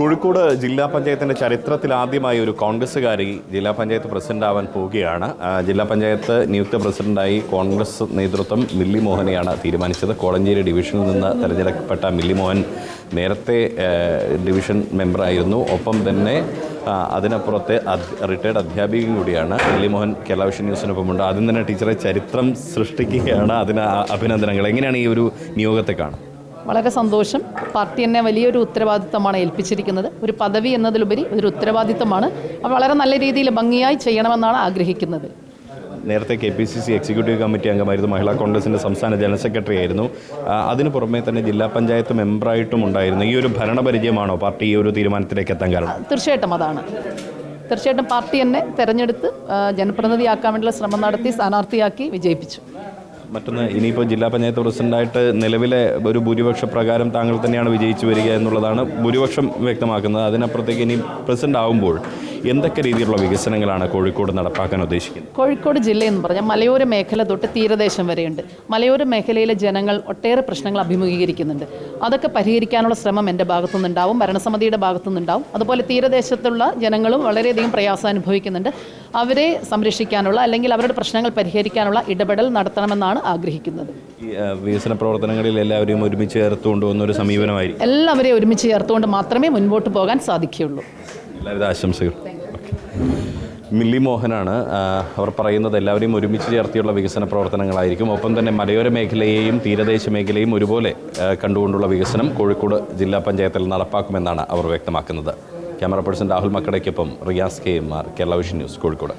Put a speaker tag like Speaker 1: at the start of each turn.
Speaker 1: കോഴിക്കോട് ജില്ലാ പഞ്ചായത്തിന്റെ ചരിത്രത്തിൽ ആദ്യമായി ഒരു കോൺഗ്രസ്സുകാരി ജില്ലാ പഞ്ചായത്ത് പ്രസിഡന്റ് ആവാൻ പോവുകയാണ്. ജില്ലാ പഞ്ചായത്ത് നിയുക്ത പ്രസിഡന്റായി കോൺഗ്രസ് നേതൃത്വം മില്ലി മോഹനെയാണ് തീരുമാനിച്ചത്. കോളഞ്ചേരി ഡിവിഷനിൽ നിന്ന് തെരഞ്ഞെടുക്കപ്പെട്ട മില്ലി മോഹൻ നേരത്തെ ഡിവിഷൻ മെമ്പറായിരുന്നു. ഒപ്പം തന്നെ അതിനപ്പുറത്തെ റിട്ടയർഡ് അധ്യാപിക കൂടിയാണ് മില്ലിമോഹൻ മോഹൻ കേരള വിഷൻ ന്യൂസിനൊപ്പമുണ്ട്. ആദ്യം തന്നെ ടീച്ചറെ ചരിത്രം സൃഷ്ടിക്കുകയാണ്. അതിന് അഭിനന്ദനങ്ങൾ. എങ്ങനെയാണ് ഈ ഒരു നിയോഗത്തെ കാണുന്നത്?
Speaker 2: വളരെ സന്തോഷം. പാർട്ടി എന്നെ വലിയൊരു ഉത്തരവാദിത്തമാണ് ഏൽപ്പിച്ചിരിക്കുന്നത്. ഒരു പദവി എന്നതിലുപരി ഒരു ഉത്തരവാദിത്തമാണ് അത് വളരെ നല്ല രീതിയിൽ ഭംഗിയായി ചെയ്യണമെന്നാണ് ആഗ്രഹിക്കുന്നത്.
Speaker 1: നേരത്തെ K P C C executive committee അംഗമായിരുന്നു മഹിളാ കോൺഗ്രസിന്റെ സംസ്ഥാന ജനറൽ സെക്രട്ടറി ആയിരുന്നു. അതിന് പുറമെ തന്നെ ജില്ലാ പഞ്ചായത്ത് മെമ്പറായിട്ടും ഉണ്ടായിരുന്നു. ഈ ഒരു ഭരണപരിചയമാണോ പാർട്ടി ഈ ഒരു തീരുമാനത്തിലേക്ക് എത്താൻ കാരണം?
Speaker 2: തീർച്ചയായിട്ടും അതാണ്. തീർച്ചയായിട്ടും പാർട്ടി എന്നെ തെരഞ്ഞെടുത്ത് ജനപ്രതിനിധിയാക്കാൻ വേണ്ടിയുള്ള ശ്രമം നടത്തി സ്ഥാനാർത്ഥിയാക്കി വിജയിപ്പിച്ചു.
Speaker 1: മറ്റൊന്ന് ഇനിയിപ്പോൾ ജില്ലാ പഞ്ചായത്ത് പ്രസിഡന്റായിട്ട് നിലവിലെ ഒരു ഭൂരിപക്ഷ പ്രകാരം താങ്കൾ തന്നെയാണ് വിജയിച്ചു വരിക എന്നുള്ളതാണ് ഭൂരിപക്ഷം വ്യക്തമാക്കുന്നത്. അതിനപ്പുറത്തേക്ക് ഇനി പ്രസിഡന്റ് ആവുമ്പോൾ എന്തൊക്കെ രീതിയിലുള്ള വികസനങ്ങളാണ് കോഴിക്കോട് നടപ്പാക്കാൻ ഉദ്ദേശിക്കുന്നത്?
Speaker 2: കോഴിക്കോട് ജില്ല എന്ന് പറഞ്ഞാൽ മലയോര മേഖല തൊട്ട് തീരദേശം വരെയുണ്ട്. മലയോര മേഖലയിലെ ജനങ്ങൾ ഒട്ടേറെ പ്രശ്നങ്ങൾ അഭിമുഖീകരിക്കുന്നുണ്ട്. അതൊക്കെ പരിഹരിക്കാനുള്ള ശ്രമം എന്റെ ഭാഗത്തുനിന്നുണ്ടാവും ഭരണസമിതിയുടെ ഭാഗത്തുനിന്നുണ്ടാവും. അതുപോലെ തീരദേശത്തുള്ള ജനങ്ങളും വളരെയധികം പ്രയാസം അനുഭവിക്കുന്നുണ്ട് അവരെ സംരക്ഷിക്കാനുള്ള അല്ലെങ്കിൽ അവരുടെ പ്രശ്നങ്ങൾ പരിഹരിക്കാനുള്ള ഇടപെടൽ നടത്തണമെന്നാണ് ആഗ്രഹിക്കുന്നത്.
Speaker 1: വികസന പ്രവർത്തനങ്ങളിൽ എല്ലാവരെയും ഒരുമിച്ച് ചേർത്തുകൊണ്ടുവന്ന ഒരു സമീപനമായിരിക്കും.
Speaker 2: എല്ലാവരെയും ഒരുമിച്ച് ചേർത്തുകൊണ്ട് മാത്രമേ മുൻപോട്ട് പോകാൻ സാധിക്കുകയുള്ളൂ.
Speaker 1: എല്ലാവിധ ആശംസകൾ. മില്ലി മോഹനാണ് അവർ പറയുന്നത് എല്ലാവരെയും ഒരുമിച്ച് ചേർത്തിയുള്ള വികസന പ്രവർത്തനങ്ങളായിരിക്കും. ഒപ്പം തന്നെ മലയോര മേഖലയെയും തീരദേശ മേഖലയും ഒരുപോലെ കണ്ടുകൊണ്ടുള്ള വികസനം കോഴിക്കോട് ജില്ലാ പഞ്ചായത്തിൽ നടപ്പാക്കുമെന്നാണ് അവർ വ്യക്തമാക്കുന്നത്. Camera person Rahul മക്കടയ്ക്കൊപ്പം Riyas K M R Kerala Vision News Kozhikode.